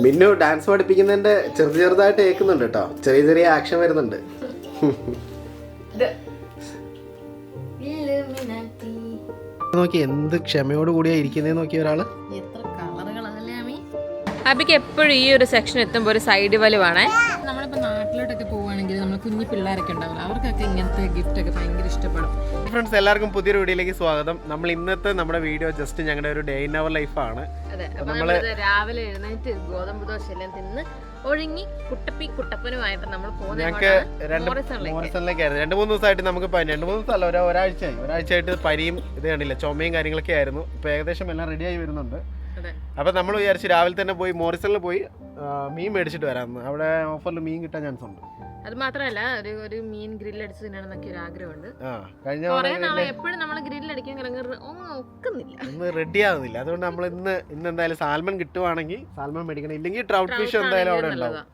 മിന്നു dance പഠിപ്പിക്കുന്നതിന്റെ ചെറു ചെറുതായിട്ട് കേൾക്കുന്നുണ്ട് കേട്ടോ. ചെറിയ ചെറിയ ആക്ഷൻ വരുന്നുണ്ട്. നോക്കി എന്ത് ക്ഷമയോട് കൂടിയാ ഇരിക്കുന്നേ നോക്കിയ ഒരാൾ? അബിക്ക് എപ്പോഴും ഈ ഒരു സെക്ഷൻ എത്തുമ്പോൾ ഒരു സൈഡ് വലുവാണേ. നമ്മളിപ്പോൾ നാട്ടിലോട്ടൊക്കെ പോവുകയാണെങ്കിൽ നമ്മൾ കുഞ്ഞു പിള്ളേരൊക്കെ ഉണ്ടാവില്ല. അവർക്കൊക്കെ ഇങ്ങനത്തെ ഗിഫ്റ്റ് ഒക്കെ ഭയങ്കര ഇഷ്ടപ്പെടും. ഫ്രണ്ട്സ് എല്ലാവർക്കും പുതിയൊരു വീഡിയോയിലേക്ക് സ്വാഗതം. നമ്മൾ ഇന്നത്തെ നമ്മുടെ വീഡിയോ ജസ്റ്റ് ഞങ്ങളുടെ ഒരു ഡേ ഇൻ അവർ ലൈഫാണ് അതെ അപ്പൊ രാവിലെ എഴുന്നേറ്റ് ഗോതമ്പ് ദോശ എല്ലാം തിന്ന് ഒഴുങ്ങി കുട്ടപ്പി കുട്ടപ്പനുമായിട്ട് നമ്മൾ ഞങ്ങൾക്ക് രണ്ട് പോകുന്നത് മോറിസണിലേക്കായിരുന്നു രണ്ട് മൂന്ന് ദിവസമായിട്ട് നമുക്ക് രണ്ട് മൂന്ന് ദിവസമല്ല ഒരു ഒരാഴ്ചയായി. ഒരാഴ്ചയായിട്ട് പനിയും ഇത് കണ്ടില്ല ചുമയും കാര്യങ്ങളൊക്കെ ആയിരുന്നു. ഇപ്പൊ ഏകദേശം എല്ലാം റെഡിയായി വരുന്നുണ്ട്. അപ്പൊ നമ്മൾ വിചാരിച്ചു രാവിലെ തന്നെ പോയി മോറിസണിൽ പോയി മീൻ മേടിച്ചിട്ട് വരാമെന്ന്. അവിടെ ഓഫറിൽ മീൻ കിട്ടാൻ ചാൻസ് ഉണ്ട്. അത് മാത്രമല്ല ഒരു ഒരു മീൻ ഗ്രില്ല് അടിച്ച് തിന്നണമെന്നൊക്കെ ഒരു ആഗ്രഹമുണ്ട്. കഴിഞ്ഞ നാളെ എപ്പോഴും നമ്മൾ ഗ്രില്ല് അടിക്കാൻ കിടങ്ങുന്നത് ഒക്കുന്നില്ല. ഇന്ന് റെഡി ആവുന്നില്ല. അതുകൊണ്ട് നമ്മൾ ഇന്ന് ഇന്ന് എന്തായാലും സാൽമൺ കിട്ടുവാണെങ്കിൽ സാൽമൺ മേടിക്കണം. ഇല്ലെങ്കിൽ ട്രൗട്ട് ഫിഷ് എന്തായാലും അവിടെ ഉണ്ടാവും.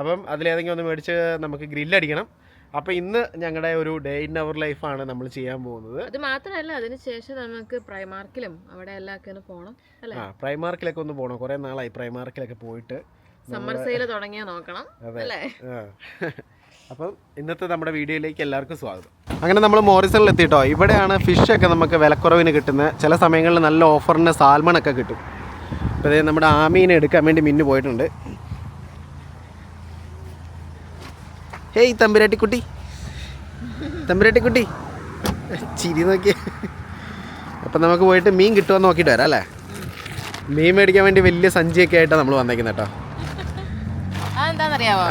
അപ്പം അതിലേതെങ്കിലും ഒന്ന് മേടിച്ച് നമുക്ക് ഗ്രില്ലടിക്കണം അപ്പം ഇന്ന് ഞങ്ങളുടെ ഒരു ഡേ ഇൻ അവർ ലൈഫാണ് നമ്മൾ ചെയ്യാൻ പോകുന്നത്. അത് മാത്രമല്ല അതിനുശേഷം നമുക്ക് പ്രൈമാർക്കിലും അവിടെ എല്ലാം ഒന്ന് പോകണം അല്ലേ? ആ പ്രൈമാർക്കിലൊക്കെ ഒന്ന് പോകണം കുറെ നാളായി പ്രൈമാർക്കിലൊക്കെ പോയിട്ട്. സമ്മർ സെയിൽ തുടങ്ങിയാ നോക്കണം അല്ലേ. അപ്പം ഇന്നത്തെ നമ്മുടെ വീഡിയോയിലേക്ക് എല്ലാവർക്കും സ്വാഗതം. അങ്ങനെ നമ്മൾ മോറിസണിൽ എത്തിയിട്ടോ ഇവിടെയാണ് ഫിഷ് ഒക്കെ നമുക്ക് വിലക്കുറവിന് കിട്ടുന്നത്. ചില സമയങ്ങളിൽ നല്ല ഓഫറിന് സാൽമൺ ഒക്കെ കിട്ടും. അപ്പോൾ ഇതേ നമ്മുടെ ആമീനെ എടുക്കാൻ വേണ്ടി മിന്നു പോയിട്ടുണ്ട്. ഹേയ് തമ്പുരാട്ടിക്കുട്ടി. തമ്പുരാട്ടിക്കുട്ടി. ചിരി നോക്കിയേ അപ്പം നമുക്ക് പോയിട്ട് മീൻ കിട്ടുമോ നോക്കിയിട്ട് വരാം അല്ലേ? മീൻ മേടിക്കാൻ വേണ്ടി വലിയ സഞ്ചിയൊക്കെ ആയിട്ടാണ് നമ്മൾ വന്നേക്കുന്നത് കേട്ടോ.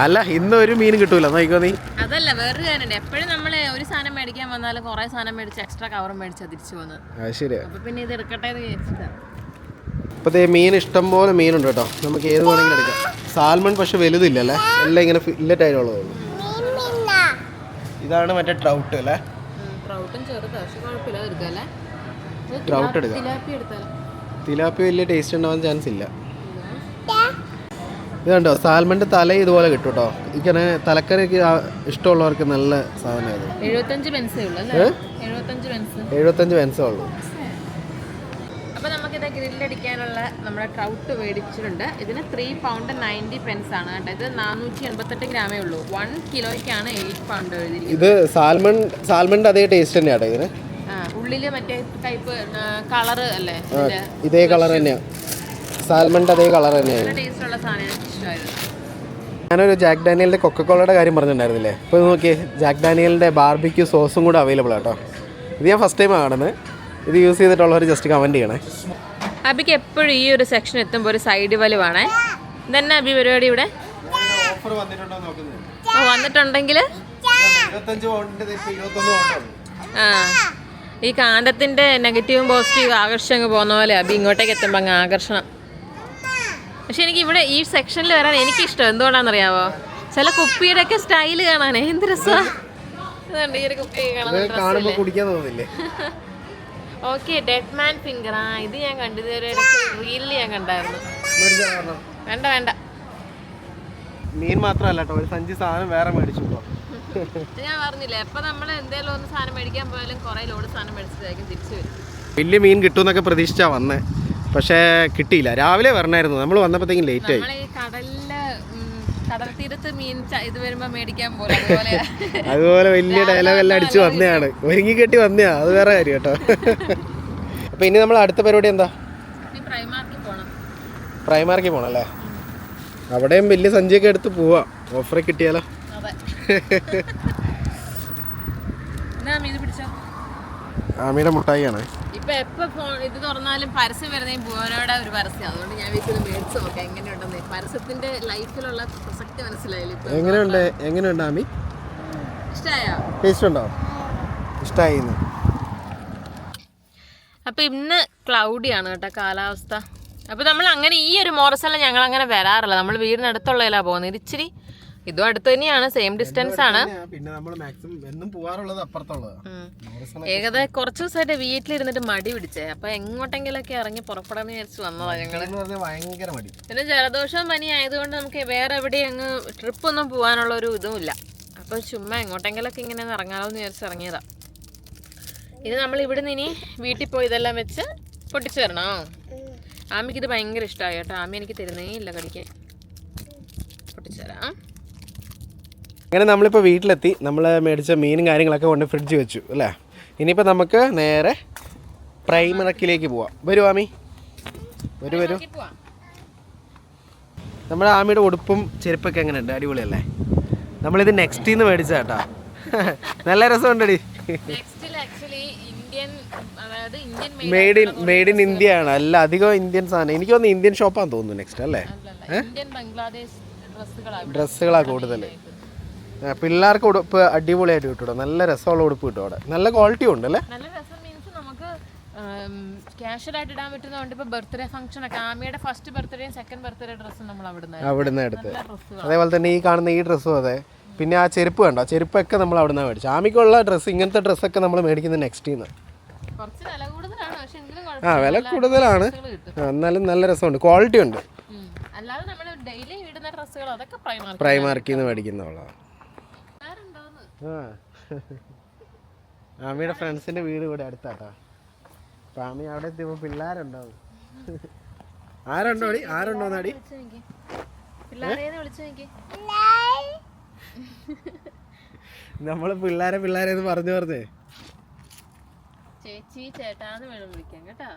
അല്ല ഇന്ന് ഒരു മീൻ കിട്ടൂല. നോക്കിക്കോ നീ. അതല്ല വേറൊരു കാര്യമുണ്ട്. എപ്പോഴും നമ്മൾ ഒരു സാധനം മേടിക്കാൻ വന്നാലും കുറെ സാധനം മേടിച്ച് എക്സ്ട്രാ കവർ മേടിച്ചാ തിരിച്ചു പോകുന്നത്. ശരിയാ. അപ്പൊ പിന്നെ ഇത് എടുക്കട്ടെ എന്ന് വിചാരിച്ചിട്ടാ. ഇപ്പൊ ദേ മീൻ ഇഷ്ടം പോലെ മീനുണ്ട് കേട്ടോ. നമുക്ക് ഏത് വേണമെങ്കിലും എടുക്കാം. സാൽമൺ പക്ഷെ വലുതില്ലല്ലേ എല്ലാം ഇങ്ങനെ ഫില്ലറ്റ് ആയിട്ടുള്ളൂ ഇതാണ് മറ്റേ ട്രൗട്ട് അല്ലേ? ട്രൗട്ടും ചെറുതാ. പക്ഷെ കുഴപ്പമില്ല അത് എടുക്കാല്ലേ ട്രൗട്ട് എടുക്കാം. തിലാപ്പി വലിയ ടേസ്റ്റ് ഉണ്ടാവാൻ ചാൻസ് ഇല്ല. ഇത് കണ്ടോ സാൽമന്റെ തല ഇതുപോലെ കിട്ടും കേട്ടോ. ഇങ്ങനെ തലക്കറിയൊക്കെ ഇഷ്ടമുള്ളവർക്ക് നല്ല സാധനമാണ് എഴുപത്തഞ്ച് പെൻസേ ഉള്ളൂ എഴുപത്തഞ്ച് പെൻസേ ഉള്ളൂ. നമുക്കിത് ഗ്രില്ലടിക്കാനുള്ള നമ്മുടെ ട്രൗട്ട് മേടിച്ചിട്ടുണ്ട്. ഇതിന് ത്രീ പൗണ്ട് നയന്റി പെൻസ് ആണ് കേട്ടോ. ഇത് നാനൂറ്റി എൺപത്തെട്ട് ഗ്രാമേ ഉള്ളൂ. വൺ കിലോയ്ക്കാണ് എയ്റ്റ് പൗണ്ട് ഇത് സാൽമൺ സാൽമണിന്റെ അതേ ടേസ്റ്റ് തന്നെയാണ് ഇതിന്. ഉള്ളിൽ മറ്റേ ടൈപ്പ് കളറ് അല്ലേ? ഇതേ കളർ തന്നെയാണ് സാൽമണിന്റെ അതേ കളർ തന്നെയാണ് ടേസ്റ്റ് ഉള്ള ഞാനൊരു ജാക്ക് ഡാനിയലിന്റെ കൊക്കക്കോളയുടെ കാര്യം പറഞ്ഞിട്ടുണ്ടായിരുന്നില്ലേ? ഇപ്പോൾ നോക്കിയേ ജാക്ക് ഡാനിയലിന്റെ ബാർബിക്യൂ സോസും കൂടെ അവൈലബിൾ ആട്ടോ ഇത് ഞാൻ ഫസ്റ്റ് ടൈം കാണുന്നത്. ഇത് യൂസ് ചെയ്തിട്ടുള്ളവർ ജസ്റ്റ് കമന്റ് ചെയ്യണേ. അബിക്ക് എപ്പോഴും ഈ ഒരു സെക്ഷൻ എത്തുമ്പോൾ ഒരു സൈഡ് വലിവാണേ ഇതന്നെ അബി പരിപാടി ഇവിടെ? വന്നിട്ടുണ്ടെങ്കിൽ ആ. ഈ കാന്തത്തിന്റെ നെഗറ്റീവും പോസിറ്റീവും ആകർഷണം അങ്ങ് പോകുന്ന പോലെ അബി ഇങ്ങോട്ടേക്ക് എത്തുമ്പോൾ അങ്ങ് ആകർഷണം. പക്ഷെ എനിക്ക് ഇവിടെ ഈ സെക്ഷനിൽ വരാൻ എനിക്കിഷ്ടം. എന്തുകൊണ്ടാണെന്നറിയാവോ? ചില കുപ്പിയുടെ ഒക്കെ സ്റ്റൈൽ കാണാനേ എന്ത് രസമാണ് ഈ ഒരു കുപ്പി കാണാൻ. കുടിക്കാൻ തോന്നില്ലേ? ഓക്കെ ഡെഡ് മാൻ ഫിംഗർ ആ ഇത് ഞാൻ കണ്ടു ഇതൊരു റീലിൽ ഞാൻ കണ്ടായിരുന്നു. വേണ്ട വേണ്ട. മീൻ മാത്രമല്ല കേട്ടോ ഒരു സഞ്ചി സാധനം വേറെ മേടിച്ചു ഞാൻ പറഞ്ഞില്ലേ എപ്പൊ നമ്മൾ എന്തെങ്കിലും ഒന്ന് സാധനം മേടിക്കാൻ പോയാലും കുറെ ലോഡ് സാധനം മേടിച്ചതായിരിക്കും തിരിച്ചു വരും വലിയ മീൻ കിട്ടുമെന്നൊക്കെ പ്രതീക്ഷിച്ചാ വന്നേ. പക്ഷേ കിട്ടിയില്ല. രാവിലെ വരണായിരുന്നു. നമ്മൾ വന്നപ്പോഴത്തേക്കും ലേറ്റ് ആയി. കടലിൽ കടൽ തീരത്ത് മീൻ ഇത് വരുമ്പോ മേടിക്കാൻ പോലെ അതുപോലെ വലിയ ഡയലോഗ് എല്ലാം അടിച്ചു വന്നതാണ്. ഒരുങ്ങി കെട്ടി വന്നയാ. അത് വേറെ കാര്യം കേട്ടോ. അപ്പൊ ഇനി നമ്മൾ അടുത്ത പരിപാടി എന്താ? പ്രൈമാർക്കി പ്രൈമാർക്കിൽ പോണം. അല്ലേ? അവിടെയും വലിയ സഞ്ചിയൊക്കെ എടുത്ത് പോവാ. ഓഫർ കിട്ടിയാലോ? ആമിയുടെ മുട്ടായിയാണ്. ഇപ്പൊ എപ്പോ ഫോൺ ഇത് തുറന്നാലും പരസ്യം വരുന്ന ഭുവനോടെ ഒരു പരസ്യം. അതുകൊണ്ട് ഞാൻ വീട്ടിൽ മേടിച്ചു നോക്കാം എങ്ങനെയുണ്ടെന്ന്. പരസ്യത്തിന്റെ ലൈഫിലുള്ള പ്രസക്തി മനസ്സിലായില്ല ഇപ്പൊ? എങ്ങനെയുണ്ട്? എങ്ങനെയുണ്ട് ആമി? ഇഷ്ടായോ? ടേസ്റ്റ് ഉണ്ടോ അപ്പൊ ഇന്ന് ക്ലൗഡിയാണ് കേട്ടോ കാലാവസ്ഥ. അപ്പൊ നമ്മൾ അങ്ങനെ ഈ ഒരു മോറസെല്ലാം ഞങ്ങൾ അങ്ങനെ വരാറില്ല. നമ്മൾ വീടിനടുത്തുള്ളതിലാ പോകുന്നത്. ഇത് ഇച്ചിരി ഇതും അടുത്ത് തന്നെയാണ് സെയിം ഡിസ്റ്റൻസ് ആണ്. പിന്നെ നമ്മൾ മാക്സിമം എന്നും പോവാറുള്ളത് അപ്പുറത്തുള്ളതാണ് ഉം. ഏകദേശം കുറച്ച് ദിവസമായിട്ട് വീട്ടിലിരുന്നിട്ട് മടി പിടിച്ചേ. അപ്പൊ എങ്ങോട്ടെങ്കിലൊക്കെ ഇറങ്ങി പുറപ്പെടാൻ വിചാരിച്ചു വന്നതാ പറഞ്ഞാൽ ഭയങ്കര മടി. പിന്നെ ജലദോഷം പനി ആയതുകൊണ്ട് നമുക്ക് വേറെ എവിടെയും അങ്ങ് ട്രിപ്പ് ഒന്നും പോകാനുള്ള ഒരു ഇതും ഇല്ല. അപ്പൊ ചുമ്മാ എങ്ങോട്ടെങ്കിലൊക്കെ ഇങ്ങനെ ഇറങ്ങാമെന്ന് ഇറങ്ങാലോ എന്ന് വിചാരിച്ച് ഇറങ്ങിയതാ. ഇത് നമ്മൾ ഇവിടുന്ന് ഇനി വീട്ടിൽ പോയി ഇതെല്ലാം വെച്ച് പൊട്ടിച്ചു തരണോ ആമിക്ക് ഇത് ഭയങ്കര ഇഷ്ടമായി കേട്ടോ. ആമി എനിക്ക് തരുന്നേ ഇല്ല കടിക്കാൻ പൊട്ടിച്ചുതരാം അങ്ങനെ നമ്മളിപ്പോൾ വീട്ടിലെത്തി. നമ്മൾ മേടിച്ച മീനും കാര്യങ്ങളൊക്കെ കൊണ്ട് ഫ്രിഡ്ജ് വെച്ചു അല്ലേ? ഇനിയിപ്പോൾ നമുക്ക് നേരെ പ്രൈമറക്കിലേക്ക് പോവാം. വരൂ ആമി. വരൂ വരൂ. നമ്മുടെ ആമിയുടെ ഉടുപ്പും ചെരുപ്പൊക്കെ എങ്ങനെയുണ്ട്? അടിപൊളിയല്ലേ? നമ്മളിത് നെക്സ്റ്റിൽ നിന്ന് മേടിച്ച കേട്ടോ. നല്ല രസമുണ്ടടി. Made in made in India ആണ് അല്ല അധികം ഇന്ത്യൻ സാധനം. എനിക്ക് തോന്നുന്നു ഇന്ത്യൻ ഷോപ്പാന്ന് തോന്നുന്നു നെക്സ്റ്റ് അല്ലേ? ഡ്രസ്സുകളാണ് കൂടുതൽ പിള്ളേർക്ക് ഉടുപ്പ് അടിപൊളിയായിട്ട് കിട്ടും നല്ല രസമുള്ള ഉടുപ്പ് കിട്ടും അവിടെ. നല്ല ക്വാളിറ്റി ഉണ്ട് അല്ലേ? നല്ല രസം മീൻസ് നമുക്ക് ക്യാഷ്വൽ ആയിട്ട് ഇടാൻ പറ്റുന്നതുകൊണ്ട് ഇപ്പൊ ബർത്ത്ഡേ ഫംഗ്ഷൻ ഒക്കെ ആമിയുടെ ഫസ്റ്റ് ബർത്ത്ഡേയും സെക്കൻഡ് ബർത്ത്ഡേ ഡ്രസ്സും നമ്മൾ അവിടുന്ന് അവിടുന്ന് എടുത്ത്. അതേപോലെ തന്നെ ഈ കാണുന്ന ഈ ഡ്രസ്സും അതെ. പിന്നെ ആ ചെരുപ്പ് കണ്ടോ? ചെരുപ്പൊക്കെ നമ്മൾ അവിടെ നിന്ന് മേടിച്ചു ആമിക്കുള്ള ഡ്രസ്സ് ഇങ്ങനത്തെ ഡ്രസ്സൊക്കെ നമ്മൾ മേടിക്കുന്നത് നെക്സ്റ്റ് നിന്ന് ആ വില കൂടുതലാണ്. എന്നാലും നല്ല രസമുണ്ട്. ക്വാളിറ്റി ഉണ്ട്. അല്ലാതെ നമ്മൾ ഡെയിലി ഇടുന്ന ഡ്രസ്സുകൾ അതൊക്കെ പ്രൈമാർക്ക് പ്രൈമാർക്കിൽ നിന്ന് മേടിക്കുന്നവളാണ് ആ. ആമിയുടെ ഫ്രണ്ട്സിന്റെ വീട് ഇവിടെ അടുത്താട്ടാ. അപ്പം ആമി അവിടെ എത്തിയപ്പോൾ പിള്ളേരുണ്ടാവും. ആരുണ്ടോ അടി? ആരുണ്ടോ നടി നമ്മൾ പിള്ളേരെ പിള്ളേരെ പറഞ്ഞു പറഞ്ഞേ. ചേച്ചി ചേട്ടാന്ന് വേണം വിളിക്കാൻ കേട്ടാ.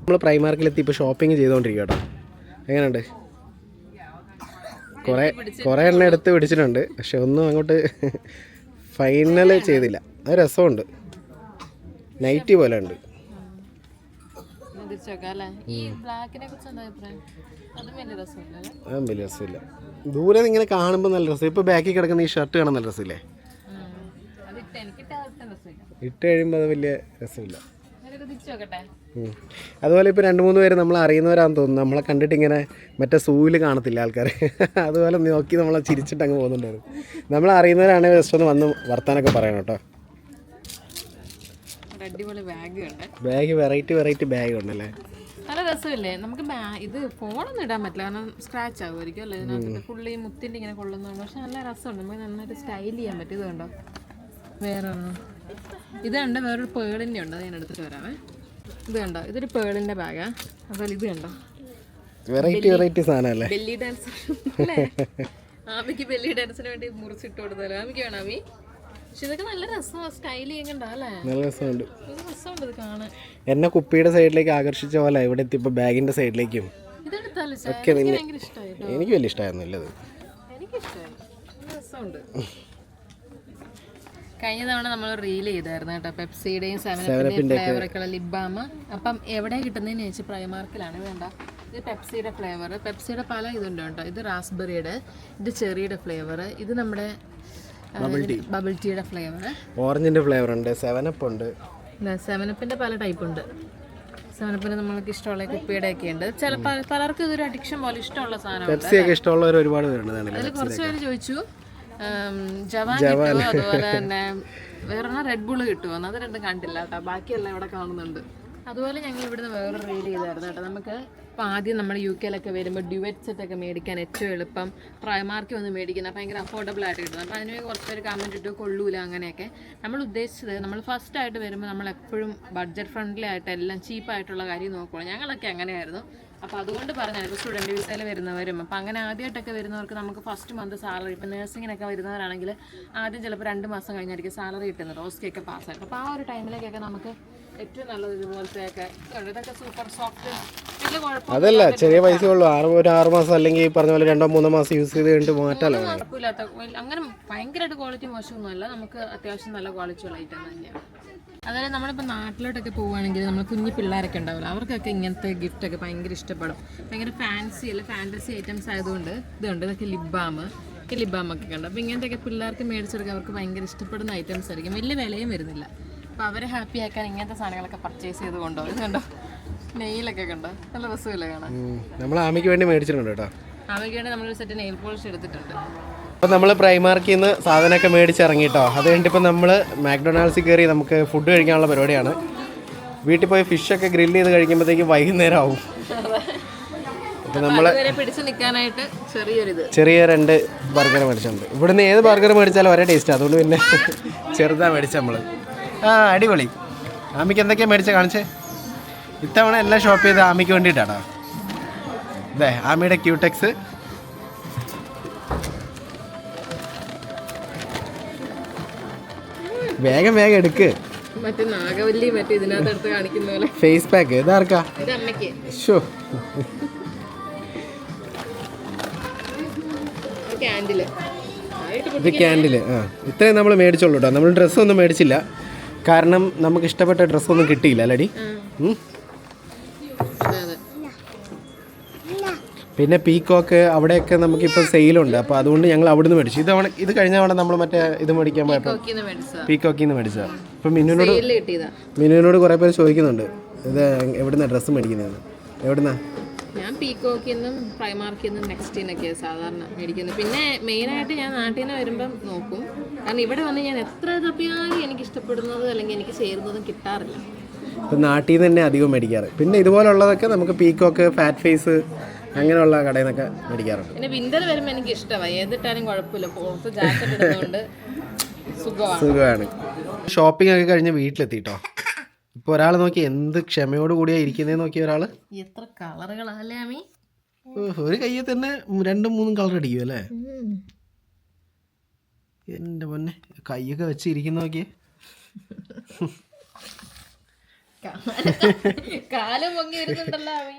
നമ്മൾ പ്രൈമാർക്കിലെത്തി ഇപ്പോൾ ഷോപ്പിംഗ് ചെയ്തുകൊണ്ടിരിക്കുക കേട്ടോ എങ്ങനെയുണ്ട്? കുറേ കുറേ എണ്ണം എടുത്ത് പിടിച്ചിട്ടുണ്ട്. പക്ഷെ ഒന്നും അങ്ങോട്ട് ഫൈനൽ ചെയ്തില്ല. അത് രസമുണ്ട്. നൈറ്റി പോലെ ഉണ്ട്. അതും വലിയ രസമില്ല ദൂരെ ഇങ്ങനെ കാണുമ്പോൾ നല്ല രസം. ഇപ്പോൾ ബാക്കിൽ കിടക്കുന്ന ഈ ഷർട്ട് കാണാൻ നല്ല രസമില്ല? ഇട്ട് കഴിയുമ്പോൾ അത് വലിയ രസമില്ല. അതുപോലെ ഇപ്പോൾ രണ്ട് മൂന്ന് പേര് നമ്മൾ അറിയുന്നവരാന്ന് തോന്നുന്നു. നമ്മളെ കണ്ടിട്ട് ഇങ്ങനെ മറ്റേ സൂവിൽ കാണത്തില്ല ആൾക്കാർ അതുപോലെ നോക്കി നമ്മളെ ചിരിച്ചിട്ട് അങ്ങ് പോകുന്നുണ്ടായിരുന്നു. നമ്മൾ അറിയുന്നവരാണെങ്കിൽ ജസ്റ്റ് ഒന്ന് വന്ന് വർത്താനൊക്കെ പറയണം കേട്ടോ. ബാഗ് വെറൈറ്റി വെറൈറ്റി ബാഗ് ഉണ്ടല്ലേ? നല്ല രസമില്ലേ? നമുക്ക് ഇത് ഫോണൊന്നും ഇടാൻ പറ്റില്ല. കാരണം സ്ക്രാച്ച് ആകുമായിരിക്കും അല്ലേ? ഇതിനകത്ത് ഫുള്ളി മുത്തിന്റെ ഇങ്ങനെ കൊള്ളുന്നുണ്ട് പക്ഷെ നല്ല രസമുണ്ട്. നമുക്ക് നന്നായിട്ട് സ്റ്റൈൽ ചെയ്യാൻ പറ്റും ഇത് കണ്ടോ വേറെ. ഇത് കണ്ടോ വേറൊരു പേളിന്റെ ഉണ്ട്. അത് ഞാൻ എടുത്തിട്ട് വരാമേ ഇത് കണ്ടോ ഇതൊരു പേളിന്റെ ബാഗാ. അതുപോലെ ഇത് കണ്ടോ? വെറൈറ്റി വെറൈറ്റി സാധനമല്ലേ? ബെല്ലി ഡാൻസ് ആമിക്ക് ബെല്ലി ഡാൻസിന് വേണ്ടി മുറിച്ചിട്ട് കൊടുത്തല്ലോ ആമിക്ക് വേണം ആമി? എന്നെ കുപ്പിയുടെ സൈഡിലേക്ക് ആകർഷിച്ച പോലെ ഇവിടെ എത്തിയപ്പോ ബാഗിന്റെ സൈഡിലേക്കും ഒക്കെ എനിക്ക് വലിയ ഇഷ്ടമായിരുന്നു എനിക്കിഷ്ടമായി നല്ല രസമുണ്ട്. കഴിഞ്ഞ തവണ നമ്മൾ റീൽ ചെയ്തായിരുന്നു കേട്ടോ. പെപ്സിയുടെയും സെവനപ്പിന്റെയും ഫ്ലേവറൊക്കെയുള്ള ലിബാമ അപ്പം എവിടെ കിട്ടുന്നതെന്ന് ചോദിച്ചാൽ പ്രൈമാർക്കിലാണ് വേണ്ട. ഇത് പെപ്സിയുടെ ഫ്ലേവർ പെപ്സിയുടെ പല ഇതുണ്ട് കേട്ടോ. ഇത് റാസ്ബെറിയുടെ ഇത് ചെറിയുടെ ഫ്ലേവർ ഇത് നമ്മുടെ ബബിൾ ടീയുടെ ഫ്ലേവർ ഓറഞ്ചിന്റെ ഫ്ലേവർ ഉണ്ട് സെവനപ്പ് ഉണ്ട്. സെവനപ്പിന്റെ പല ടൈപ്പ് ഉണ്ട്. സെവനപ്പിന് നമ്മൾക്ക് ഇഷ്ടമുള്ള കുപ്പിയുടെ ഒക്കെ ഉണ്ട്. ചില പല- പലർക്കും ഇതൊരു അഡിക്ഷൻ പോലെ ഇഷ്ടമുള്ള സാധനം ഇഷ്ടമുള്ളവർ ഒരുപാട്. അതിൽ കുറച്ച് പേര് ചോദിച്ചു. ജവാൻ കിട്ടുമോ അതുപോലെ തന്നെ വേറെ റെഡ് ബുൾ കിട്ടുമോ അത് രണ്ടും കണ്ടില്ല കേട്ടോ. ബാക്കിയെല്ലാം ഇവിടെ കാണുന്നുണ്ട്. അതുപോലെ ഞങ്ങൾ ഇവിടുന്ന് വേറെ റീഡ് ചെയ്തായിരുന്നു കേട്ടോ. നമുക്ക് ഇപ്പോൾ ആദ്യം നമ്മൾ യു കെയിലൊക്കെ വരുമ്പോൾ ഡ്യുവറ്റ് സെറ്റ് ഒക്കെ മേടിക്കാൻ ഏറ്റവും എളുപ്പം. പ്രൈമാർക്ക് വന്ന് മേടിക്കുന്ന ഭയങ്കര അഫോർഡബിൾ ആയിട്ട് കിട്ടും. അപ്പോൾ അതിന് കുറച്ച് പേര് കമന്റ് ഇട്ട് കൊള്ളൂല അങ്ങനെയൊക്കെ. നമ്മൾ ഉദ്ദേശിച്ചത് നമ്മൾ ഫസ്റ്റ് ആയിട്ട് വരുമ്പോൾ നമ്മൾ എപ്പോഴും ബഡ്ജറ്റ് ഫ്രണ്ട്ലി ആയിട്ട് എല്ലാം ചീപ്പായിട്ടുള്ള കാര്യം നോക്കുകയുള്ളൂ ഞങ്ങളൊക്കെ അങ്ങനെയായിരുന്നു. അപ്പോൾ അതുകൊണ്ട് പറഞ്ഞാൽ ഇപ്പോൾ സ്റ്റുഡന്റ് വിസയിൽ വരുന്നവരും. അപ്പോൾ അങ്ങനെ ആദ്യമായിട്ടൊക്കെ വരുന്നവർക്ക് നമുക്ക് ഫസ്റ്റ് മന്ത് സാലറി ഇപ്പോൾ നഴ്സിങ്ങിനൊക്കെ വരുന്നവരാണെങ്കിൽ ആദ്യം ചിലപ്പോൾ രണ്ട് മാസം കഴിഞ്ഞായിരിക്കും സാലറി കിട്ടുന്നത്. ഓസ്കിയൊക്കെ പാസ്സായിട്ട് അപ്പോൾ ആ ഒരു ടൈമിലേക്കൊക്കെ നമുക്ക് ഏറ്റവും നല്ലത് ഇതുപോലത്തെയൊക്കെ ഇതുണ്ട്. ഇതൊക്കെ സൂപ്പർ സോഫ്റ്റ് അതല്ല ചെറിയ പൈസ ഉള്ളൂ. ആറ് ഒരു ആറ് മാസം അല്ലെങ്കിൽ പറഞ്ഞ പോലെ രണ്ടോ മൂന്നോ മാസം യൂസ് ചെയ്ത് കഴിഞ്ഞിട്ട് മാറ്റാലോ കുഴപ്പമില്ലാത്ത അങ്ങനെ ഭയങ്കരമായിട്ട് ക്വാളിറ്റി മോശമൊന്നുമല്ല. നമുക്ക് അത്യാവശ്യം നല്ല ക്വാളിറ്റി ഉള്ള ഐറ്റം തന്നെയാണ് അതുപോലെ നമ്മളിപ്പോൾ നാട്ടിലോട്ടൊക്കെ പോവുകയാണെങ്കിൽ നമ്മൾ കുഞ്ഞു പിള്ളേരൊക്കെ ഉണ്ടാവില്ല അവർക്കൊക്കെ ഇങ്ങനത്തെ ഗിഫ്റ്റൊക്കെ ഒക്കെ ഭയങ്കര ഇഷ്ടപ്പെടും. ഭയങ്കര ഫാൻസി അല്ല ഫാന്റസി ഐറ്റംസ് ആയതുകൊണ്ട് ഇതുണ്ട്. ഇതൊക്കെ ലിബാം ഈ ലിപ് ബാമൊക്കെ കണ്ടു. അപ്പോൾ ഇങ്ങനത്തെയൊക്കെ പിള്ളേർക്ക് മേടിച്ചെടുക്കാൻ അവർക്ക് ഭയങ്കര ഇഷ്ടപ്പെടുന്ന ഐറ്റംസ് ആയിരിക്കും. വലിയ വിലയും വരുന്നില്ല. അപ്പോൾ അവരെ ഹാപ്പി ആക്കാൻ ഇങ്ങനത്തെ സാധനങ്ങളൊക്കെ പർച്ചേസ് ചെയ്ത് കൊണ്ടുപോകുന്നുണ്ടോ ഇത് കണ്ടോ? നെയിലൊക്കെ കണ്ടോ? നല്ല രസമില്ല കാണാൻ? നമ്മൾ ആമിക്ക് വേണ്ടി മേടിച്ചിട്ടുണ്ട് കേട്ടോ. ആമയ്ക്ക് വേണ്ടി നമ്മളൊരു സെറ്റ് നെയിൽ പോളിഷ് എടുത്തിട്ടുണ്ട്. അപ്പോൾ നമ്മൾ പ്രൈമാർക്കിൽ നിന്ന് സാധനമൊക്കെ മേടിച്ചിറങ്ങി കേട്ടോ അത് കഴിഞ്ഞിട്ടിപ്പോൾ നമ്മൾ മാക്ഡൊണാൾഡ്സിൽ കയറി നമുക്ക് ഫുഡ് കഴിക്കാനുള്ള പരിപാടിയാണ്. വീട്ടിൽ പോയി ഫിഷൊക്കെ ഗ്രില്ല് ചെയ്ത് കഴിക്കുമ്പോഴത്തേക്ക് വൈകുന്നേരം ആവും അപ്പോൾ നമ്മൾ ചെറിയ രണ്ട് ബർഗർ മേടിച്ചിട്ടുണ്ട്. ഇവിടുന്ന് ഏത് ബർഗർ മേടിച്ചാലും ഒരേ ടേസ്റ്റ് അതുകൊണ്ട് പിന്നെ ചെറുതാണ് മേടിച്ചത് നമ്മൾ ആ അടിപൊളി. ആമിക്ക് എന്തൊക്കെയാ മേടിച്ച കാണിച്ചേ? ഇത്തവണ എല്ലാം ഷോപ്പ് ചെയ്ത് ആമിക്ക് വേണ്ടിയിട്ടാണോ. അതെ ആമിയുടെ ക്യൂടെക്സ്. വേഗം വേഗം എടുക്ക്. കാണിക്കുന്ന ഫേസ് പാക്ക് ഇതാർക്കാ ഇത് ക്യാൻഡിൽ ആ ഇത്രയും നമ്മൾ മേടിച്ചോളൂ കേട്ടോ നമ്മൾ ഡ്രസ്സൊന്നും മേടിച്ചില്ല. കാരണം നമുക്ക് ഇഷ്ടപ്പെട്ട ഡ്രസ്സൊന്നും കിട്ടിയില്ല അല്ലടി. പിന്നെ പീക്കോക്ക് അവിടെയൊക്കെ നമുക്കിപ്പോൾ സെയിലുണ്ട്. അപ്പോൾ അതുകൊണ്ട് ഞങ്ങൾ അവിടുന്ന് മേടിച്ചു. ഇത് ഇത് കഴിഞ്ഞ തവണ നമ്മൾ മറ്റേ ഇത് മേടിക്കാൻ പോയപ്പോൾ പീക്കോക്കിൽ നിന്ന് മേടിച്ചാ മിന്നുവിനോട് കിട്ടിയതാ. മിനുവിനോട് കുറേ പേര് ചോദിക്കുന്നുണ്ട്. ഇത് എവിടുന്ന ഡ്രസ്സ് മേടിക്കുന്നതെന്ന്. എവിടുന്നാ? ഞാൻ പീക്കോക്കിൽ നിന്നും പ്രൈമാർക്കിൽ നിന്നും നെക്സ്റ്റിനൊക്കെയാണ് സാധാരണ മേടിക്കുന്നത്. പിന്നെ മെയിനായിട്ട് ഞാൻ നാട്ടിൽ നിന്ന് വരുമ്പം നോക്കും. കാരണം ഇവിടെ വന്ന് ഞാൻ എത്ര തപ്പിയാലും എനിക്ക് ഇഷ്ടപ്പെടുന്നത് അല്ലെങ്കിൽ എനിക്ക് ചേരുന്നതും കിട്ടാറില്ല. ഇപ്പം നാട്ടിൽ നിന്ന് തന്നെ അധികം മേടിക്കാറ്. പിന്നെ ഇതുപോലുള്ളതൊക്കെ നമുക്ക് പീക്കോക്ക് ഫാറ്റ് ഫേസ് അങ്ങനെയുള്ള കടയിൽ നിന്നൊക്കെ മേടിക്കാറുണ്ട്. പിന്നെ വിന്റർ വരുമ്പോൾ എനിക്ക് ഇഷ്ടമാണ് ഏതിട്ടാലും കുഴപ്പമില്ല. പുറത്ത് ജാക്കറ്റ് ഇടുന്നതുകൊണ്ട് സുഖമാണ് ഷോപ്പിംഗ് ഒക്കെ കഴിഞ്ഞ് വീട്ടിലെത്തിട്ടോ. ഇപ്പൊ ഒരാൾ നോക്കി എന്ത് ക്ഷമയോട് കൂടിയാ ഇരിക്കുന്നേ നോക്കിയ ഒരാൾ. എത്ര കളറുകളാ ഒരു കയ്യിൽ തന്നെ രണ്ടും മൂന്നും കളർ അടിക്കും അല്ലേ? എന്റെ പൊന്നെ കൈയൊക്കെ വെച്ചിരിക്കുന്നു നോക്കിയേ. കാലം പൊങ്ങി വരുന്നുണ്ടല്ലോ അമ്മി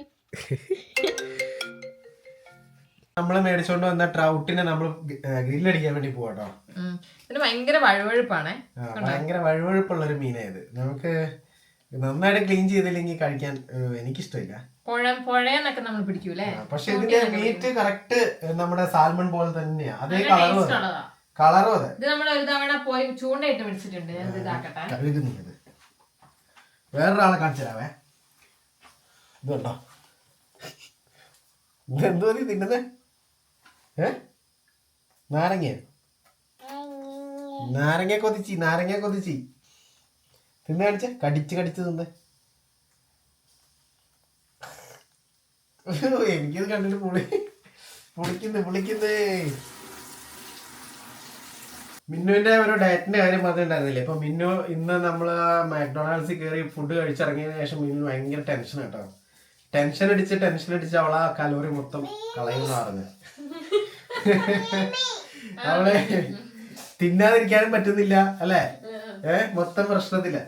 നമ്മൾ മേടിച്ചോണ്ട് വന്ന ട്രൗട്ടിനെ നമ്മൾ ഗ്രില്ലടിക്കാൻ വേണ്ടി പോവാട്ടോ ഭയങ്കര വഴുവഴുപ്പാണേ. ഭയങ്കര വഴുവഴുപ്പുള്ള ഒരു മീനായത് നമുക്ക് നന്നായിട്ട് ക്ലീൻ ചെയ്തില്ലെങ്കിൽ കഴിക്കാൻ എനിക്കിഷ്ടമില്ല. പുഴയെന്നൊക്കെ നമ്മൾ പിടിക്കൂലേ? പക്ഷെ ഇതിന്റെ മീറ്റ് കറക്റ്റ് നമ്മുടെ സാൽമൺ പോലെ തന്നെയാ. അതേ നല്ല കളറും അതെ? ഇത് നമ്മൾ ഒരു തവണ പോയി ചൂണ്ടയിട്ട് പിടിച്ചിട്ടുണ്ട്. ഞാൻ ഇത് ഇതാക്കട്ടെ. കഴുകു നീ അത് വേറൊരാളെ കാണിച്ചു തരാവേ ഇത് കണ്ടോ? ഇത് എന്തോ നീ തിന്നത് ഏ? നാരങ്ങ നാരങ്ങ കൊതിച്ചി നാരങ്ങ കൊതിച്ചി. തിന്ന് കാണിച്ച? കടിച്ച് കടിച്ച് തിന്ന്. എനിക്കത് കണ്ടിട്ട് പുളി പുളിക്കുന്നു പുളിക്കുന്നേ. മിന്നുവിന്റെ ഒരു ഡയറ്റിന്റെ കാര്യം പറഞ്ഞിട്ടുണ്ടായിരുന്നില്ലേ ഇപ്പൊ മിന്നു ഇന്ന് നമ്മൾ മാക്ഡൊണാൾഡ്സിൽ കയറി ഫുഡ് കഴിച്ചിറങ്ങിയതിനു ശേഷം മിന്നു ഭയങ്കര ടെൻഷൻ കേട്ടോ ടെൻഷൻ അടിച്ച് ടെൻഷൻ അടിച്ച് അവളാ കലോറി മൊത്തം കളയുന്ന പറഞ്ഞു. അവളെ തിന്നാതിരിക്കാനും പറ്റുന്നില്ല അല്ലെ? ഏ മൊത്തം പ്രശ്നത്തില്ല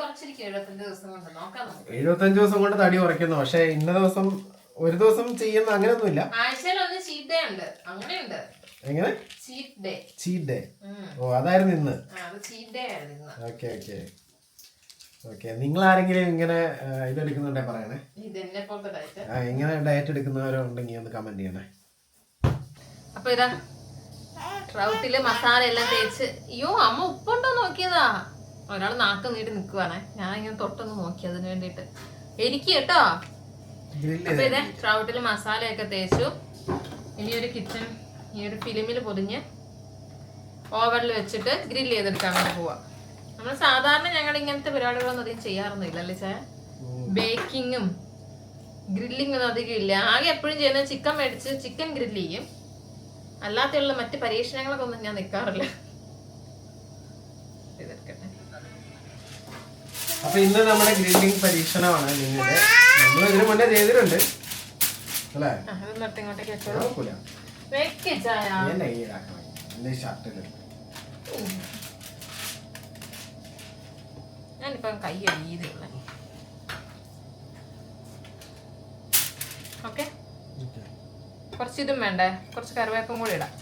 കുറച്ചിരിക്കും എഴുപത്തഞ്ച് ദിവസം കൊണ്ട്. തടി കുറയ്ക്കുന്നു. പക്ഷെ ഇന്ന ദിവസം ഒരു ദിവസം ചെയ്യുന്ന അങ്ങനെയൊന്നുമില്ല. ആഴ്ചയിൽ ഒന്ന് ചീറ്റ് അങ്ങനെയുണ്ട്. എങ്ങനെ? ചീറ്റ് ഡേ ഓ അതായിരുന്നു ഇന്ന്. Okay okay. ഓക്കെ നിങ്ങൾ ആരെങ്കിലും ഇങ്ങനെ ഇതെടുക്കുന്നുണ്ടേ പറയണേ? ആ, ഇങ്ങനെ ഡയറ്റ് എടുക്കുന്നവരുണ്ടെങ്കിൽ ഒന്ന് കമന്റ് ചെയ്യണേ. അപ്പൊ ഇതാ ട്രൗട്ടിൽ മസാല എല്ലാം തേച്ച് അയ്യോ അമ്മ ഉപ്പുണ്ടോ നോക്കിയതാ? ഒരാൾ നാക്ക് നീട്ടി നിക്കുവാണേ. ഞാൻ ഇങ്ങനെ തൊട്ടൊന്ന് നോക്കി അതിന് വേണ്ടിട്ട് എനിക്ക് കേട്ടോ. അപ്പൊ ഇതേ ട്രൗട്ടിൽ മസാലയൊക്കെ തേച്ചു. ഇനി ഒരു കിച്ചൺ ഈ ഒരു ഫിലിമിൽ പൊതിഞ്ഞ് ഓവറിൽ വെച്ചിട്ട് ഗ്രില്ല് ചെയ്തെടുക്കാൻ വേണ്ടി പോവാം. നമ്മൾ സാധാരണ ഞങ്ങൾ ഇങ്ങനത്തെ പരിപാടികളൊന്നും അധികം ചെയ്യാറൊന്നുമില്ല അല്ലേ ചേ? ബേക്കിങ്ങും ഗ്രില്ലിംഗ് ഒന്നും അധികം ഇല്ല. ആകെ എപ്പോഴും ചെയ്യുന്നത് ചിക്കൻ മേടിച്ച് ചിക്കൻ ഗ്രില്ല് ചെയ്യും. അല്ലാത്തുള്ള മറ്റ് പരീക്ഷണങ്ങളൊക്കെ ഒന്നും ഞാൻ നിൽക്കാറില്ല അപ്പൊ ഇന്ന് നമ്മുടെ ഗ്രില്ലിംഗ് പരീക്ഷണമാണ് നിങ്ങളുടെ. നമ്മൾ ഇതിനു മുന്നേ ചെയ്തിട്ടുണ്ട്. അല്ലേ? ഞാനിപ്പം കൈ അടിയതേ ഓക്കെ? കുറച്ച് ഇതും വേണ്ടേ? കുറച്ച് കറിവേപ്പും കൂടി ഇടാം.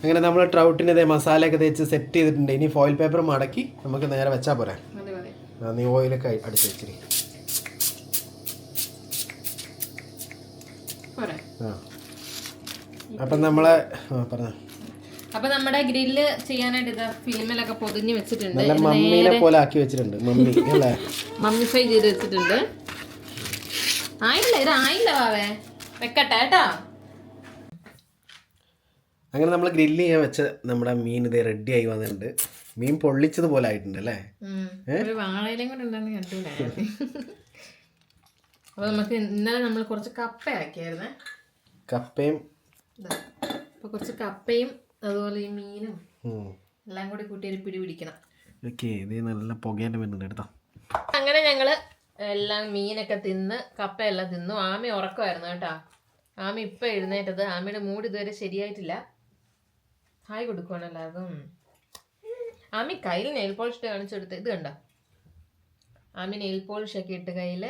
അങ്ങനെ നമ്മൾ ട്രൗട്ടിന് ഇതേ മസാലയൊക്കെ തേച്ച് സെറ്റ് ചെയ്തിട്ടുണ്ട്. ഇനി ഫോയിൽ പേപ്പർ മടക്കി നമുക്ക് നേരെ വെച്ചാൽ പോരാ? മതി മതി. ആ, നീ ഓയിലൊക്കെ അടിച്ച് വെച്ചിരി പോരെ ആ അപ്പം നമ്മളെ പറഞ്ഞ. അപ്പൊ നമ്മുടെ ഗ്രില്ല് ചെയ്യാനായിട്ട് ഇതാ ഫിലിമിലൊക്കെ പൊതിഞ്ഞ് വെച്ചിട്ടുണ്ട്. നല്ല മമ്മീനെ പോലെ ആക്കി വെച്ചിട്ടുണ്ട് മമ്മി അല്ലേ? മമ്മി മമ്മിഫൈ ചെയ്ത് വെച്ചിട്ടുണ്ട്. ആയില്ല ഇത് ആയില്ല വാവേ. വെക്കട്ടെ കേട്ടോ. അങ്ങനെ നമ്മൾ ഗ്രില്ല് ചെയ്യാൻ വെച്ച നമ്മുടെ മീൻ ഇത് റെഡി ആയി വന്നിട്ടുണ്ട്. മീൻ പൊള്ളിച്ചത് പോലെ ആയിട്ടുണ്ട് അല്ലേ? അപ്പൊ നമുക്ക് ഇന്നലെ നമ്മൾ കുറച്ച് കപ്പ ആക്കിയായിരുന്നേ കപ്പയും കുറച്ച് കപ്പയും അതുപോലെ ഈ മീനും എല്ലാം കൂടി കൂട്ടി ഒരു പിടി പിടിക്കണം. ഓക്കെ ഇത് നല്ല വരുന്നുണ്ട് എടുത്തോ അങ്ങനെ ഞങ്ങൾ എല്ലാം മീനൊക്കെ തിന്ന് കപ്പയെല്ലാം തിന്നു. ആമി ഉറക്കമായിരുന്നു കേട്ടോ. ആമി ഇപ്പൊ എഴുന്നേറ്റത്. ആമിയുടെ മൂഡ് ഇതുവരെ ശരിയായിട്ടില്ല. ഹായ് കൊടുക്കുവാണല്ലോ അതും ആമി കയ്യിൽ നെയിൽ പോളിഷ് കാണിച്ചു കൊടുത്ത്. ഇത് കണ്ട? ആമി നെയിൽ പോളിഷ് ഒക്കെ ഇട്ട് കയ്യിൽ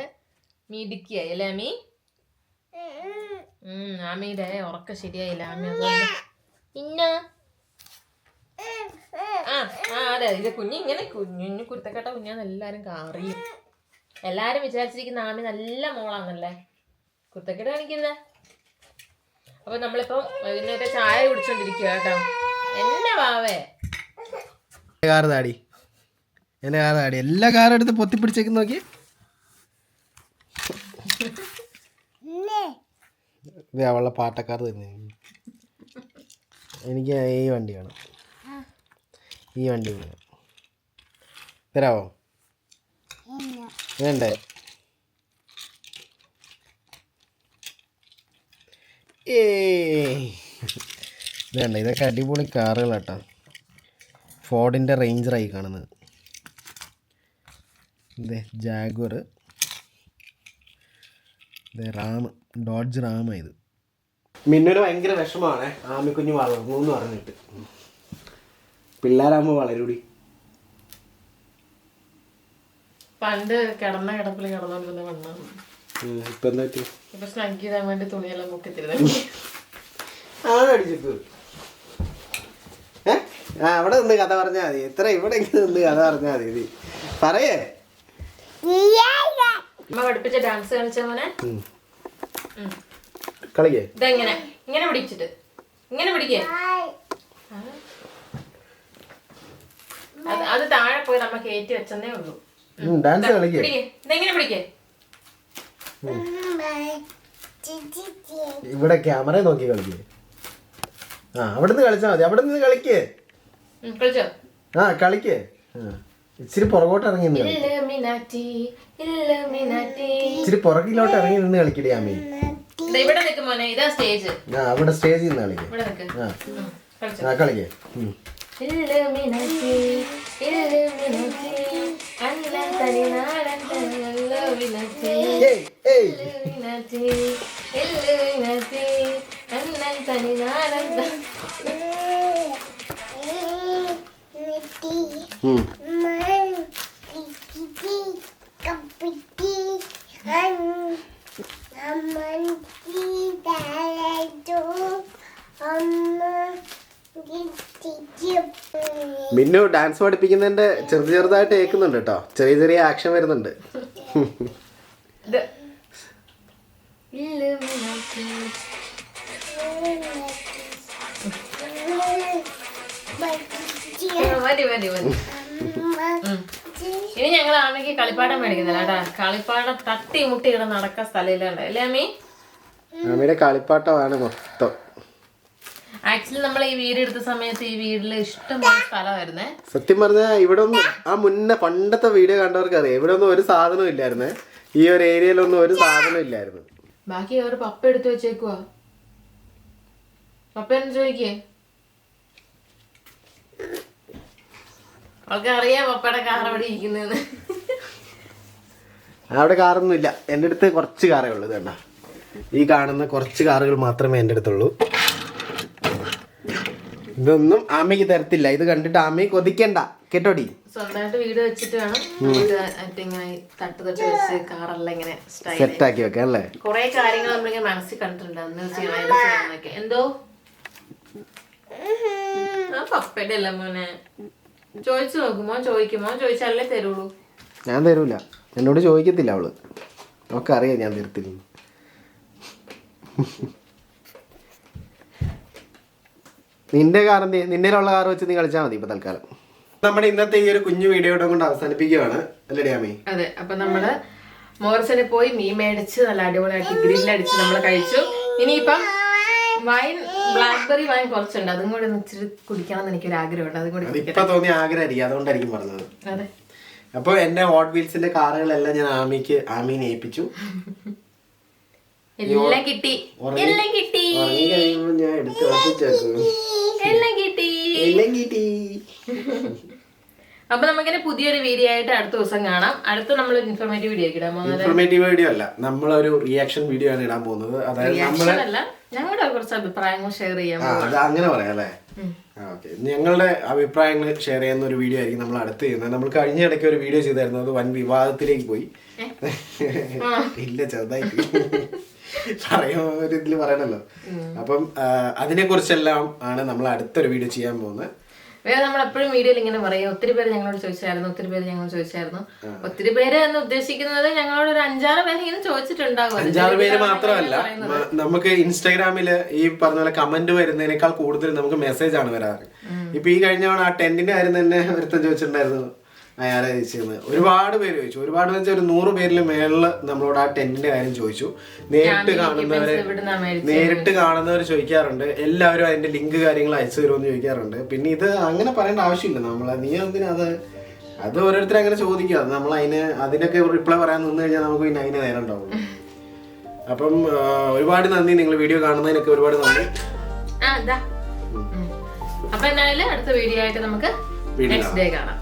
മിടുക്കിയായി അല്ലേ ആമി? ആമിയുടെ ഉറക്കം ശരിയായില്ല. ആമി ഇന്ന ആ ആ അതെ ഇത് കുഞ്ഞ് ഇങ്ങനെ കുഞ്ഞു കുരുത്തക്കട്ട കുഞ്ഞാന്ന് എല്ലാരും അറിയും. എല്ലാരും വിചാരിച്ചിരിക്കുന്ന ആമി നല്ല മോളാന്നല്ലേ കുരുത്തക്കെട്ട് കാണിക്കുന്നേ? അപ്പൊ നമ്മളിപ്പോ വൈകുന്നേരം ചായ കുടിച്ചോണ്ടിരിക്കുക കേട്ടോ. എന്നെ വാവേ. കാറ് താടി. എന്റെ കാറ് താടി. എല്ലാ കാറും എടുത്ത് പൊത്തിപ്പിടിച്ചേക്ക് നോക്കി. ഇത് അവളുടെ പാട്ടക്കാർ തന്നെ. എനിക്ക് ഈ വണ്ടി വേണം. ഈ വണ്ടി വേണം. തരാവോ? വേണ്ടേ? ഏയ്. വേണ്ട? ഇതൊക്കെ അടിപൊളി കാറുകളാട്ടോ. ഫോർഡിന്റെ റേഞ്ചറായി കാണുന്നത്. ഇതേ ജാഗ്വർ ഇതേ റാം ഡോഡ്ജ് റാം ഇത്. മിന്നൊരു ഭയങ്കര വിഷമാണ്. ആമിക്കുഞ്ഞ് വളർന്നു എന്ന് പറഞ്ഞിട്ട്. പിള്ളേരാകുമ്പോൾ വളരൂടി. പണ്ട് കിടന്ന കിടപ്പിൽ കിടന്നോണ്ടിരുന്ന മണ്ണാണ് ഇപ്പൊ എന്താ പറ്റി? ഇപ്പൊ സ്നഗ് ചെയ്താൻ വേണ്ടി തുണിയെല്ലാം പൊക്കിത്തിരുന്നു ആ അവിടെ നിന്ന് കഥ പറഞ്ഞാൽ മതി. എത്ര ഇവിടെ നിന്ന് കഥ പറഞ്ഞാൽ മതി ഇത്. പറയേ. അമ്മ പഠിപ്പിച്ച ഡാൻസ് കാണിച്ചോനെ മോനെ. കളിക്കേ. ഇതെങ്ങനെ? ഇങ്ങനെ പിടിച്ചിട്ട്. ഇങ്ങനെ പിടിക്കേ. അത് താഴെ പോയി നമ്മ കയറ്റി വെച്ചതേ ഉള്ളൂ. ഡാൻസ് കളിക്കേ. ഇതെങ്ങനെ പിടിക്കേ? ഇവിടെ ക്യാമറ നോക്കി കളിക്കേ. ആ അവിടെ നിന്ന് കളിച്ചാൽ മതി. അവിടെ നിന്ന് കളിക്കേ കളിച്ചോ? ആ കളിക്കേ. ഇച്ചിരി പുറകോട്ട് ഇറങ്ങി ഇച്ചിരി പുറകിലോട്ട് ഇറങ്ങി നിന്ന് കളിക്കടി ആമി. ഇവിടെ നിൽക്കും മോനെ ഇതാ സ്റ്റേജ് ആ അവിടെ സ്റ്റേജിൽ നിന്ന് കളിക്കേ ഇവിടെ നിൽക്ക് ആ ഉം, കളിച്ചോ ആ കളിക്കേ ഉം. ഇല്ലുമിനാറ്റി ഇല്ലുമിനാറ്റി അണ്ണൻ തനി നാടൻ തനി ഇല്ലുമിനാറ്റി ഏയ് ഏയ് ഇല്ലുമിനാറ്റി ഇല്ലുമിനാറ്റി അണ്ണൻ തനി നാടൻ തനി ഉം. മിന്നു ഡാൻസ് പഠിപ്പിക്കുന്നതിന്റെ ചെറു ചെറുതായിട്ട് കേൾക്കുന്നുണ്ട് കേട്ടോ. ചെറിയ ചെറിയ ആക്ഷൻ വരുന്നുണ്ട്. മതി മതി മതി. ഇനി ഞങ്ങൾ ആമയ്ക്ക് കളിപ്പാട്ടം മേടിക്കുന്നില്ല കേട്ടാ. കളിപ്പാട്ടം തട്ടി മുട്ടി ഇവിടെ നടക്കാൻ സ്ഥലമില്ലാണ്ട്. അല്ലേ അമ്മി? അമ്മയുടെ കളിപ്പാട്ടമാണ് മൊത്തം. ആക്ച്വലി നമ്മൾ ഈ വീട് എടുത്ത സമയത്ത് ഈ വീട്ടിൽ ഇഷ്ടംപോലെ സ്ഥലമായിരുന്നേ. സത്യം പറഞ്ഞാൽ ഇവിടെ ഒന്നും ആ മുന്നേ പണ്ടത്തെ വീഡിയോ കണ്ടവർക്ക് അറിയാം ഇവിടെ ഒന്നും ഒരു സാധനവും ഇല്ലായിരുന്നേ. ഈ ഒരു ഏരിയയിലൊന്നും ഒരു സാധനം ഇല്ലായിരുന്നു. ബാക്കി അവർ പപ്പ എടുത്തു വെച്ചേക്കുവാ. പപ്പ എന്ന് ചോദിക്കേ? അവൾക്ക് അറിയാം പപ്പയുടെ കാർ അവിടെ ഇരിക്കുന്നതെന്ന് അവിടെ കാറൊന്നും ഇല്ല എന്റെ അടുത്ത് കുറച്ച് കാറേ ഉള്ളൂ കേട്ടോ ഈ കാണുന്ന കുറച്ച് കാറുകൾ മാത്രമേ എന്റെ അടുത്തുള്ളൂ. ഇതൊന്നും ആമയ്ക്ക് തരത്തില്ല. ഇത് കണ്ടിട്ട് ആമയെ കൊതിക്കണ്ട. കേട്ടോടി? സ്വന്തമായിട്ട് വീട് വെച്ചിട്ട് വേണം. ഇങ്ങനെ തട്ട് തട്ട് വെച്ച് കാറെല്ലാം ഇങ്ങനെ സ്റ്റൈൽ സെറ്റാക്കി വെക്കാം അല്ലേ? കുറെ കാര്യങ്ങൾ നമ്മളിങ്ങനെ മനസ്സിൽ കണ്ടിട്ടുണ്ട്. എന്തോ? ആ പപ്പയുടെ അല്ല മോനെ? ചോദിച്ചു നോക്കുമോ ചോദിക്കുമോ? ചോദിച്ചാലേ തരുള്ളൂ. ഞാൻ തരൂല. എന്നോട് ചോദിക്കത്തില്ല അവൾ. നമുക്ക് അറിയാം ഞാൻ തരത്തില്ല. നിന്റെ കാർ എന്ത് ഉള്ള കാർ വെച്ച് നീ കളിച്ചാൽ മതി ഇപ്പൊ തൽക്കാലം. നമ്മുടെ ഇന്നത്തെ ഈ ഒരു കുഞ്ഞു വീഡിയോ കൊണ്ട് അവസാനിപ്പിക്കുകയാണ്. അല്ലേ ഡാമി അതെ. അപ്പൊ നമ്മൾ മോർസനെ പോയി മീൻ മേടിച്ച് നല്ല അടിപൊളിയായിട്ട് ഗ്രില്ലടിച്ച് നമ്മൾ കഴിച്ചു. ഇനിയിപ്പം വൈൻ ബ്ലാക്ക്ബെറി വൈൻ കുറച്ചുണ്ട്. അതും കൂടി ഇച്ചിരി കുടിക്കണം എന്ന് എനിക്കൊരു ആഗ്രഹമുണ്ട് അതും കൂടി ഇപ്പൊ തോന്നിയ ആഗ്രഹമായിരിക്കും. അതുകൊണ്ടായിരിക്കും പറഞ്ഞത്. അതെ. അപ്പൊ എന്റെ ഹോട്ട് വീൽസിന്റെ കാറുകളെല്ലാം ഞാൻ ആമിക്ക് ആമീനെ ഏൽപ്പിച്ചു. എല്ലാം കിട്ടി. എല്ലാം കിട്ടി. ഞാൻ എടുത്ത് എല്ലാം കിട്ടി. എല്ലാം കിട്ടി. അപ്പൊ നമുക്കിനി പുതിയൊരു വീഡിയോ ആയിട്ട് അടുത്ത ദിവസം കാണാം. അടുത്ത നമ്മൾ ഇൻഫോർമേറ്റീവ് വീഡിയോ ഇടാൻ പോകുന്നത് ഇൻഫോർമേറ്റീവ് വീഡിയോ അല്ല. നമ്മൾ ഒരു റിയാക്ഷൻ വീഡിയോ ആണ് ഇടാൻ പോകുന്നത്. അതായത് നമ്മൾ അല്ല ഞങ്ങളുടെ കുറച്ച് അഭിപ്രായങ്ങൾ ഷെയർ ചെയ്യാം അങ്ങനെ പറയാം അല്ലേ? ഓക്കെ ഞങ്ങളുടെ അഭിപ്രായങ്ങൾ ഷെയർ ചെയ്യുന്ന ഒരു വീഡിയോ ആയിരിക്കും നമ്മൾ അടുത്ത് ചെയ്യുന്നത്. നമ്മൾ കഴിഞ്ഞ ഇടയ്ക്ക് ഒരു വീഡിയോ ചെയ്തായിരുന്നു. അത് വൻ വിവാദത്തിലേക്ക് പോയി. ഇല്ല ചെറുതായി പറയാൻ ഒരു ഇതിൽ പറയണല്ലോ. അപ്പം അതിനെ കുറിച്ചെല്ലാം ആണ് നമ്മൾ അടുത്തൊരു വീഡിയോ ചെയ്യാൻ പോകുന്നത്. വേറെ നമ്മൾ എപ്പോഴും വീഡിയോയിൽ ഇങ്ങനെ പറയും ഒത്തിരി പേര് ഞങ്ങളോട് ചോദിച്ചായിരുന്നു ഒത്തിരി പേര് ഞങ്ങളോട് ചോദിച്ചായിരുന്നു. ഒത്തിരി പേര് എന്ന് ഉദ്ദേശിക്കുന്നത് ഞങ്ങളോട് ഒരു അഞ്ചാറ് പേര് ഇങ്ങനെ ചോദിച്ചിട്ടുണ്ടാകും. അഞ്ചാറ് പേര് മാത്രമല്ല നമുക്ക് ഇൻസ്റ്റാഗ്രാമിൽ ഈ പറഞ്ഞ പോലെ കമന്റ് വരുന്നതിനേക്കാൾ കൂടുതൽ നമുക്ക് മെസ്സേജ് ആണ് വരാറ്. ഇപ്പൊ ഈ കഴിഞ്ഞ തവണ ആ ടെന്റിന്റെ കാര്യം തന്നെ ഒരുത്തൻ ചോദിച്ചിട്ടുണ്ടായിരുന്നു. അയാളെ ചെയ്യുന്നത് ഒരുപാട് പേര് ചോദിച്ചു. ഒരുപാട് പേര് ഒരു നൂറ് പേരിൽ മേളിൽ നമ്മളോട് ആ ടെന്റിന്റെ കാര്യം ചോദിച്ചു. നേരിട്ട് കാണുന്നവര് നേരിട്ട് കാണുന്നവർ ചോദിക്കാറുണ്ട്. എല്ലാവരും അതിന്റെ ലിങ്ക് കാര്യങ്ങൾ അയച്ചു തരുമെന്ന് ചോദിക്കാറുണ്ട്. പിന്നെ ഇത് അങ്ങനെ പറയേണ്ട ആവശ്യമില്ല. നമ്മൾ നീ എന്തിനാ അത്? അത് ഓരോരുത്തരും അങ്ങനെ ചോദിക്കുക നമ്മൾ അതിന് അതിനൊക്കെ റിപ്ലൈ പറയാൻ നിന്ന് കഴിഞ്ഞാൽ നമുക്ക് പിന്നെ അതിന് നേരം ഉണ്ടാവും അപ്പം ഒരുപാട് നന്ദി. നിങ്ങൾ വീഡിയോ കാണുന്നതിനൊക്കെ ഒരുപാട് നന്ദി. അപ്പൊ എന്തായാലും അടുത്ത വീഡിയോ ആയിട്ട് നമുക്ക് നെക്സ്റ്റ് ഡേ കാണാം.